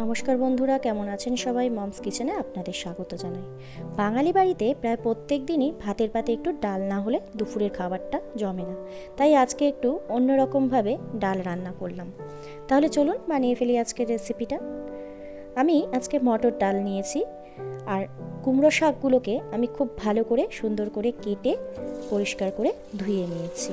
নমস্কার বন্ধুরা, কেমন আছেন সবাই? মমস কিচেনে আপনাদের স্বাগত জানাই। বাঙালি বাড়িতে প্রায় প্রত্যেক দিনই ভাতের পাতে একটু ডাল না হলে দুপুরের খাবারটা জমে না। তাই আজকে একটু অন্যরকমভাবে ডাল রান্না করলাম। তাহলে চলুন বানিয়ে ফেলি আজকের রেসিপিটা। আমি আজকে মটর ডাল নিয়েছি আর কুমড়ো শাকগুলোকে আমি খুব ভালো করে সুন্দর করে কেটে পরিষ্কার করে ধুয়ে নিয়েছি।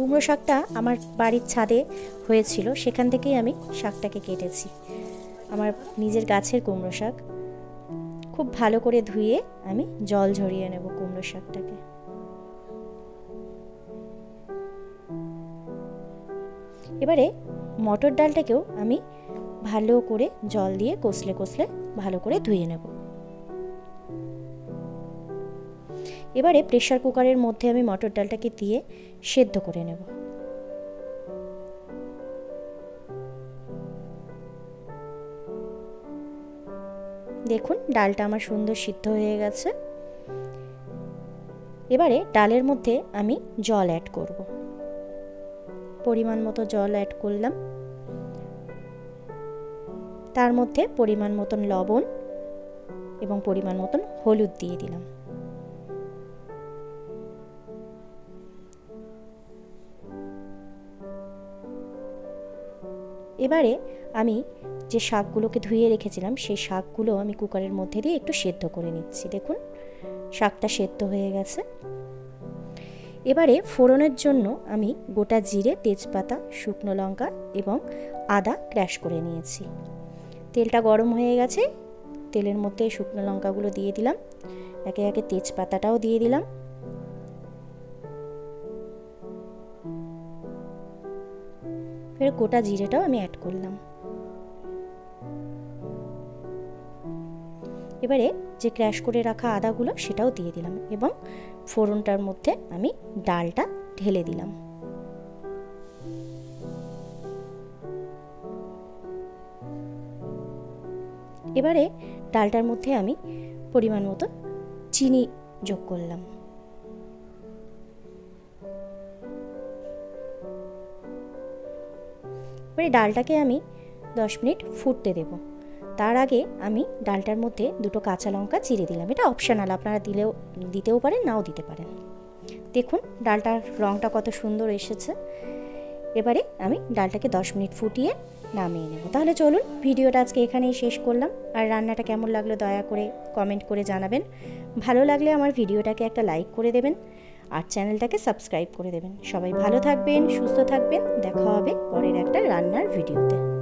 কুমড়ো শাকটা আমার বাড়ির ছাদে হয়েছিল, সেখান থেকেই আমি শাকটাকে কেটেছি। আমার নিজের গাছের কুমড়ো শাক। খুব ভালো করে ধুয়ে আমি জল ঝরিয়ে নেব কুমড়ো শাকটাকে। এবারে মটর ডালটাকেও আমি ভালো করে জল দিয়ে কষলে কষলে ভালো করে ধুয়ে নেব। এবারে প্রেশার কুকারের মধ্যে আমি মটর ডালটাকে দিয়ে সেদ্ধ করে নেব। দেখুন, ডালটা আমার সুন্দর সিদ্ধ হয়ে গেছে। এবারে ডালের মধ্যে আমি জল অ্যাড করব। পরিমাণ মতো জল অ্যাড করলাম। তার মধ্যে পরিমাণ মতন লবণ এবং পরিমাণ মতন হলুদ দিয়ে দিলাম। এবারে আমি যে শাকগুলোকে ধুয়ে রেখেছিলাম, সেই শাকগুলো আমি কুকারের মধ্যে দিয়ে একটু সেদ্ধ করে নিচ্ছি। দেখুন, শাকটা সেদ্ধ হয়ে গেছে। এবারে ফোড়নের জন্য আমি গোটা জিরে, তেজপাতা, শুকনো লঙ্কা এবং আদা ক্র্যাশ করে নিয়েছি। তেলটা গরম হয়ে গেছে, তেলের মধ্যে শুকনো লঙ্কাগুলো দিয়ে দিলাম। একে একে তেজপাতাটাও দিয়ে দিলাম। এবার গোটা জিরেটাও আমি অ্যাড করলাম। এবারে যে ক্র্যাশ করে রাখা আদাগুলো সেটাও দিয়ে দিলাম এবং ফোড়নটার মধ্যে আমি ডালটা ঢেলে দিলাম। এবারে ডালটার মধ্যে আমি পরিমাণ মতো চিনি যোগ করলাম। এবারে ডালটাকে আমি দশ মিনিট ফুটতে দেব। তার আগে আমি ডালটার মধ্যে দুটো কাঁচা লঙ্কা চিড়ে দিলাম। এটা অপশনাল আপনারা দিলেও, দিতেও পারেন, নাও দিতে পারেন। দেখুন, ডালটার রঙটা কত সুন্দর এসেছে। এবারে আমি ডালটাকে দশ মিনিট ফুটিয়ে নামিয়ে নেব। তাহলে চলুন, ভিডিওটা আজকে এখানেই শেষ করলাম। আর রান্নাটা কেমন লাগল দয়া করে কমেন্ট করে জানাবেন। ভালো লাগলে আমার ভিডিওটাকে একটা লাইক করে দেবেন। আর চ্যানেলটাকে সাবস্ক্রাইব করে দেবেন। সবাই ভালো থাকবেন, সুস্থ থাকবেন। দেখা হবে পরের একটা রান্নার ভিডিওতে।